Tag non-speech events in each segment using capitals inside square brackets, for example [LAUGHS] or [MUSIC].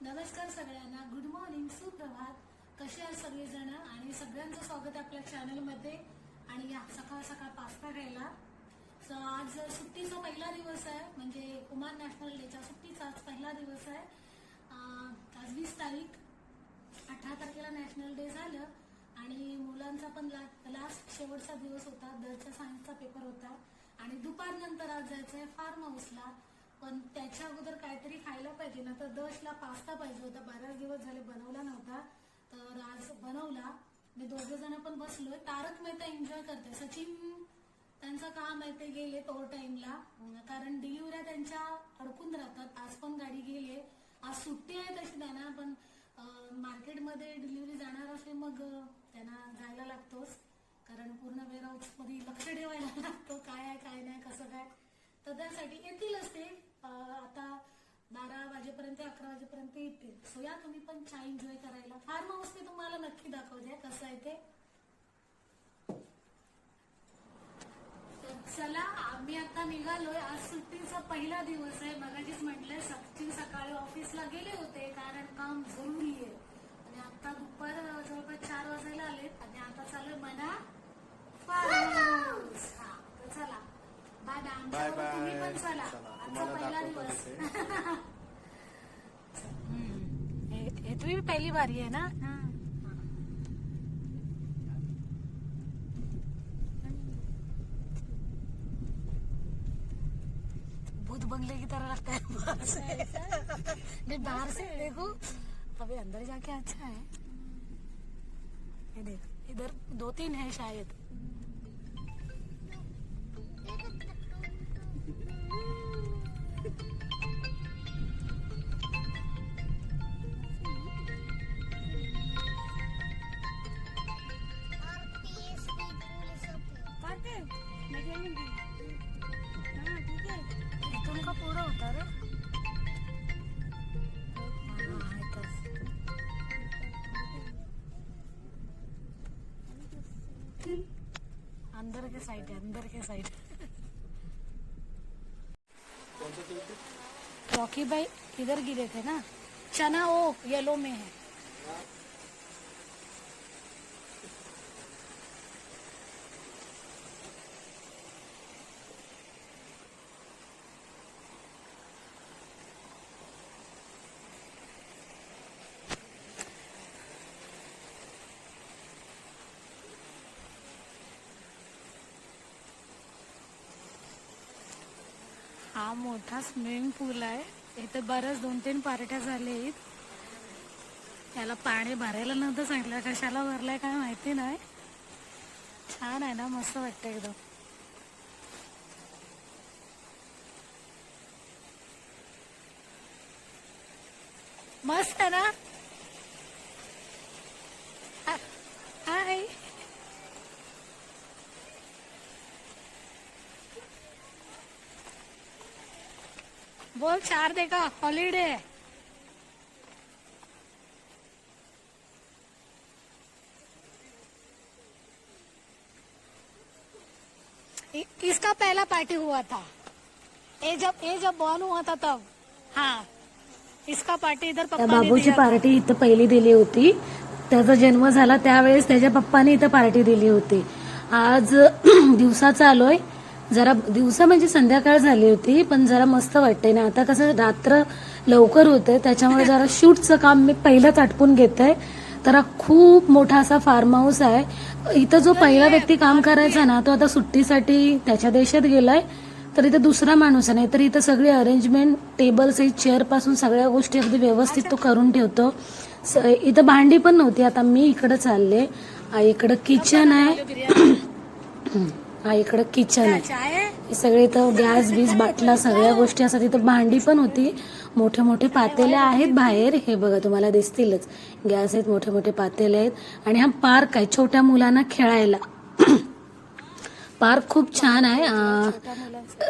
नमस्कार सगळ्यांना. Good morning सुप्रभात. कसे आहात सगळेजण? आणि सगळ्यांचं स्वागत आहे आपल्या चॅनलमध्ये आणि या सकाळ सकाळ पास्ता खायला So, आज सुट्टीचा पहिला दिवस आहे. म्हणजे कुमार नॅशनल डेचा सुट्टीचा आज पहिला दिवस आहे. आज वीस तारीख अठरा तारखेला नॅशनल डे झालं. आणि मुलांचा पण लास्ट शेवटचा दिवस होता. दरच्या सायन्सचा पेपर होता. आणि दुपारनंतर आज जायचं आहे फार्म हाऊसला पण त्याच्या अगोदर काहीतरी खायला पाहिजे ना तर दशला पास्ता पाहिजे होता. बऱ्याच दिवस झाले बनवला नव्हता. तर आज बनवला. मी दोघे जण पण बसलोय. तारक मेहता एन्जॉय करते. सचिन त्यांचं काम आहे ते गेले तो टाइमला कारण डिलिव्हऱ्या त्यांच्या अडकून राहतात. आज पण गाडी गेले आज सुट्टी आहे तशी त्यांना पण मार्केटमध्ये डिलिव्हरी जाणार असेल मग त्यांना जायला लागतोच. कारण पूर्ण वेअरहाऊसमध्ये लक्ष ठेवायला [LAUGHS] लागतो. काय आहे काय नाही कसं काय? तर त्यासाठी येतीलच ते. आता बारा वाजेपर्यंत अकरा वाजेपर्यंत येतील. सो या तुम्ही पण चाय एन्जॉय करायला. फार्म हाऊस मी तुम्हाला नक्की दाखवते. कसं आहे ते. चला आम्ही आता निघालोय. आज सुट्टीचा पहिला दिवस आहे. मगाशीच म्हटलंय सचिन सकाळी ऑफिसला गेले होते कारण काम जरुरी आहे. हे भी पहली बार ही है ना? भूत बंगले की तरह लगता है बाहर से। नहीं बाहर से देखो। अभी अंदर जाके अच्छा है। ये देख इधर दो तीन है शायद। अंदर के साइड है अंदर के साइड रॉकी भाई किधर गिरे थे ना? चना वो येलो में है. हा मोठा स्विमिंग पूल आहे. इथे बरंच दोन तीन पार्ट्या झाले आहेत त्याला पाणी भरायला नव्हतं सांगितलं. कशाला भरलंय काय माहिती नाही. छान आहे ना मस्त वाटतं एकदम. मस्त आहे ना हा- हाय बोल चार देखा हॉलिडे इसका पहला पार्टी हुआ था। ये जब ये जब बॉर्न हुआ था तब। हाँ इसका पार्टी इधर त्या बाबूची। पार्टी इथं पहिली दिली होती. त्याचा जन्म झाला त्यावेळेस त्याच्या पप्पाने इथं पार्टी दिली होती. आज [CLEARS THROAT] दिवसाचा आलोय जरा दिवसा म्हणजे संध्याकाळ झाली होती पण जरा मस्त वाटतंय ना. आता कसं रात्र लवकर होते त्याच्यामुळे जरा शूटचं काम मी पहिलंच आटपून घेते तर खूप मोठा असा फार्म हाऊस आहे. इथं जो पहिला व्यक्ती काम करायचा ना तो आता सुट्टीसाठी त्याच्या देशात गेलाय. तर इथं दुसरा माणूस आहे नाही तर इथं सगळी अरेंजमेंट टेबल सहित चेअरपासून सगळ्या गोष्टी अगदी व्यवस्थित तो करून ठेवतो. स- इथं भांडी पण नव्हती आता मी इकडे चालले. इकडं किचन आहे. हा इकडं किचन आहे. हे सगळे इथं गॅस बीस बाटला सगळ्या गोष्टी असतात. इथं भांडी पण होती. मोठे मोठे पातेले आहेत बाहेर. हे बघा तुम्हाला दिसतीलच. गॅस आहेत मोठे मोठे पातेले आहेत. आणि हा पार्क आहे छोट्या मुलांना खेळायला. [COUGHS] पार्क खूप छान आहे.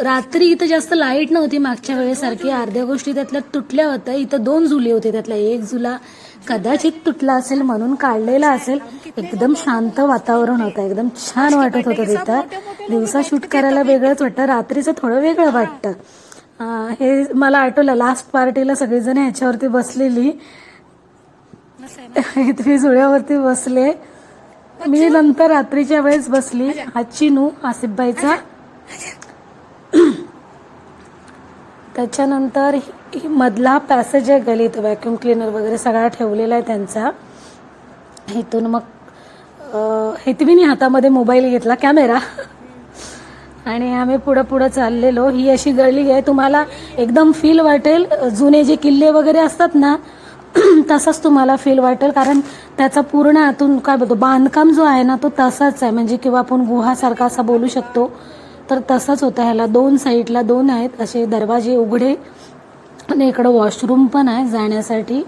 रात्री इथं जास्त लाइट नव्हती मागच्या वेळेसारखी. अर्ध्या गोष्टी त्यातल्या तुटल्या होत्या. इथं दोन झुले होते त्यातला एक झुला कदाचित तुटला असेल म्हणून काढलेला असेल एकदम शांत वातावरण होतं एकदम छान वाटत होतं तिथं. दिवसा शूट करायला वेगळंच वाटतं रात्रीचं थोडं वेगळं वाटतं. हे मला आठवलं लास्ट पार्टीला सगळेजण ह्याच्यावरती बसलेली. फेमस इथे जुळ्यावरती बसले. मी नंतर रात्रीच्या वेळेस बसली. हा चिनू आसिफबाईचा. त्याच्यानंतर मधला पॅसेज आहे गलीत व्हॅक्युम क्लिनर वगैरे सगळा ठेवलेला आहे त्यांचा. इथून मग अं, हेतवीने हातामध्ये मोबाईल घेतला कॅमेरा आणि आम्ही पुढं पुढं चाललेलो. ही अशी गळी आहे. तुम्हाला एकदम फील वाटेल. जुने जे किल्ले वगैरे असतात ना [CLEARS THROAT] तसंच तुम्हाला फील वाटेल. कारण त्याचा पूर्ण आतून काय बोलतो बांधकाम जो आहे ना तो तसाच आहे. म्हणजे किंवा आपण गुहासारखा असा बोलू शकतो. तर तसंच होतं. ह्याला दोन साईडला दोन आहेत. असे दरवाजे उघडे आणि इकडं वॉशरूम पण आहे जाण्यासाठी.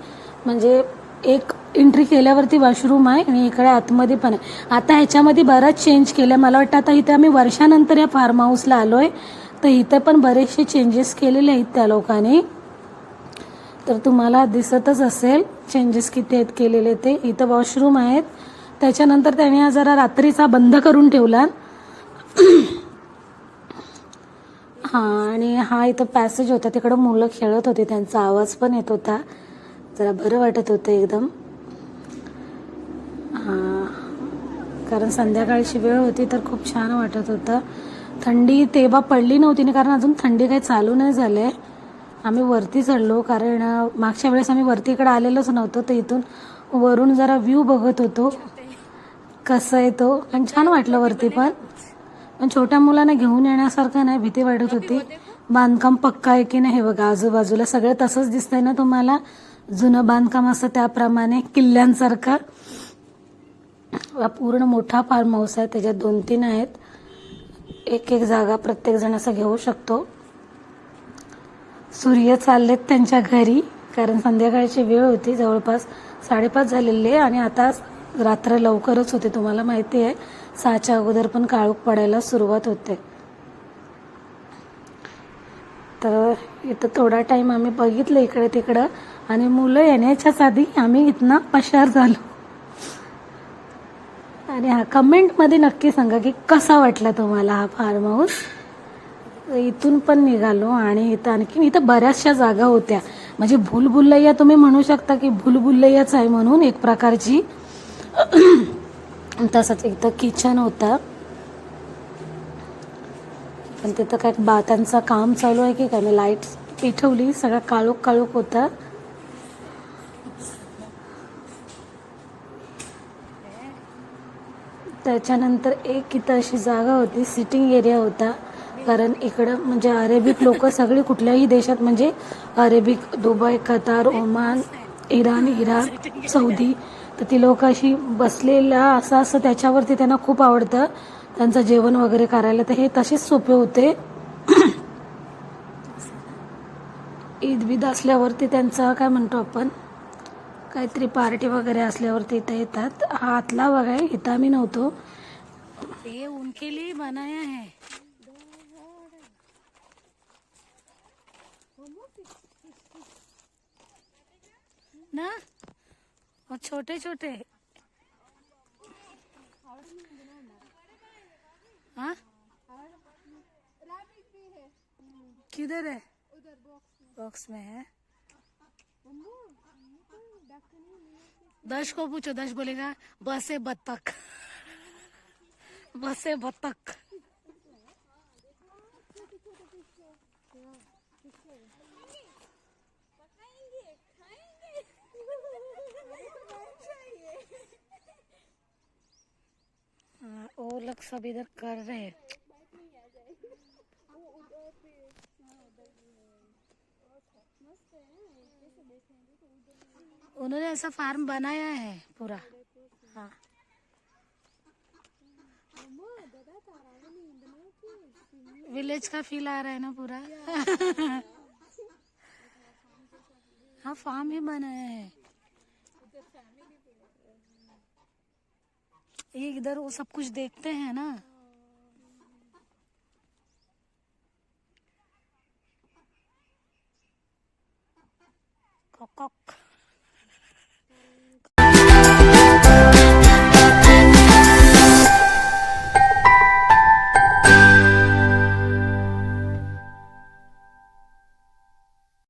म्हणजे एक एंट्री केल्यावरती वॉशरूम आहे आणि इकडे आतमध्ये पण आहे. आता ह्याच्यामध्ये बराच चेंज केलं मला वाटतं आता इथे आम्ही वर्षानंतर या फार्म हाऊसला आलो आहे तर इथे पण बरेचसे चेंजेस केलेले आहेत त्या लोकांनी. तर तुम्हाला दिसतच असेल चेंजेस किती आहेत केलेले ते. इथं वॉशरूम आहेत. त्याच्यानंतर त्याने जरा रात्रीचा बंद करून ठेवला हा आणि हा इथं पॅसेज होता. तिकडं मुलं खेळत होती. त्यांचा आवाज पण येत होता. जरा बरं वाटत होतं एकदम. हा कारण संध्याकाळची वेळ होती तर खूप छान वाटत होतं. थंडी तेव्हा पडली नव्हती ना कारण अजून थंडी काही चालू नाही झाले आम्ही वरती चढलो कारण मागच्या वेळेस आम्ही वरती इकडे आलेलोच नव्हतो. तर इथून वरून जरा व्ह्यू बघत होतो. कसं आहे तो? आणि छान वाटलं वरती पण. पण छोट्या मुलांना घेऊन येण्यासारखं नाही भीती वाटत होती. बांधकाम पक्का आहे की नाही? हे बघा आजूबाजूला सगळं तसंच दिसतंय ना तुम्हाला? जुनं बांधकाम असतं त्याप्रमाणे किल्ल्यांसारखं. पूर्ण मोठा फार्म हाऊस आहे त्याच्यात दोन तीन आहेत. एक एक जागा प्रत्येक जण असं घेऊ शकतो. सूर्य चाललेत त्यांच्या घरी कारण संध्याकाळची वेळ होती जवळपास साडेपाच झालेले आणि आता रात्र लवकरच होते तुम्हाला माहिती आहे. सहाच्या अगोदर पण काळोख पडायला सुरुवात होते. तर इथं थोडा टाइम आम्ही बघितलं इकडे तिकडं आणि मुलं येण्याच्याच आधी आम्ही इथनं पशार झालो. आणि हा कमेंटमध्ये नक्की सांगा की कसा वाटला तुम्हाला हा फार्म हाऊस इथून पण निघालो आणि इथं आणखी इथं बऱ्याचशा जागा होत्या. म्हणजे भूलभुलैया तुम्ही म्हणू शकता की भूलभुलैयाच आहे म्हणून एक प्रकारची तसंच इथं किचन होतं. पण तिथं काय बातांचं काम चालू आहे की काय? मी लाइट पेठवली सगळं काळोख काळोख होतं. त्याच्यानंतर एक इथं अशी जागा होती सिटिंग एरिया होता. कारण इकडं म्हणजे अरेबिक लोक सगळी कुठल्याही देशात म्हणजे Arabic Dubai Qatar Oman Iran Iraq Saudi तर ती लोक अशी बसलेल्या असं असं त्याच्यावरती त्यांना खूप आवडतं. त्यांचं जेवण वगैरे करायला. तर हे तसेच सोपे होते. ईद बीद असल्यावरती त्यांचं काय म्हणतो आपण? काहीतरी पार्टी वगैरे असल्यावरती इथं येतात. हा आतला बघा इथं आम्ही नव्हतो. हे उनके लिए बनाया है. ना? वो छोटे छोटे। हाँ? किधर है? बॉक्स में है। दश को पूछो दश बोलेगा, बसे बत्तख। बस बत्तख हाँ, वो लोग सब इधर कर रहे हैं। उन्होंने ऐसा फार्म बनाया है पूरा। हाँ। विलेज का फील आ रहा है ना पूरा? [LAUGHS] हाँ फार्म ही बनाया है। ये इधर वो सब कुछ देखते हैं ना। कॉक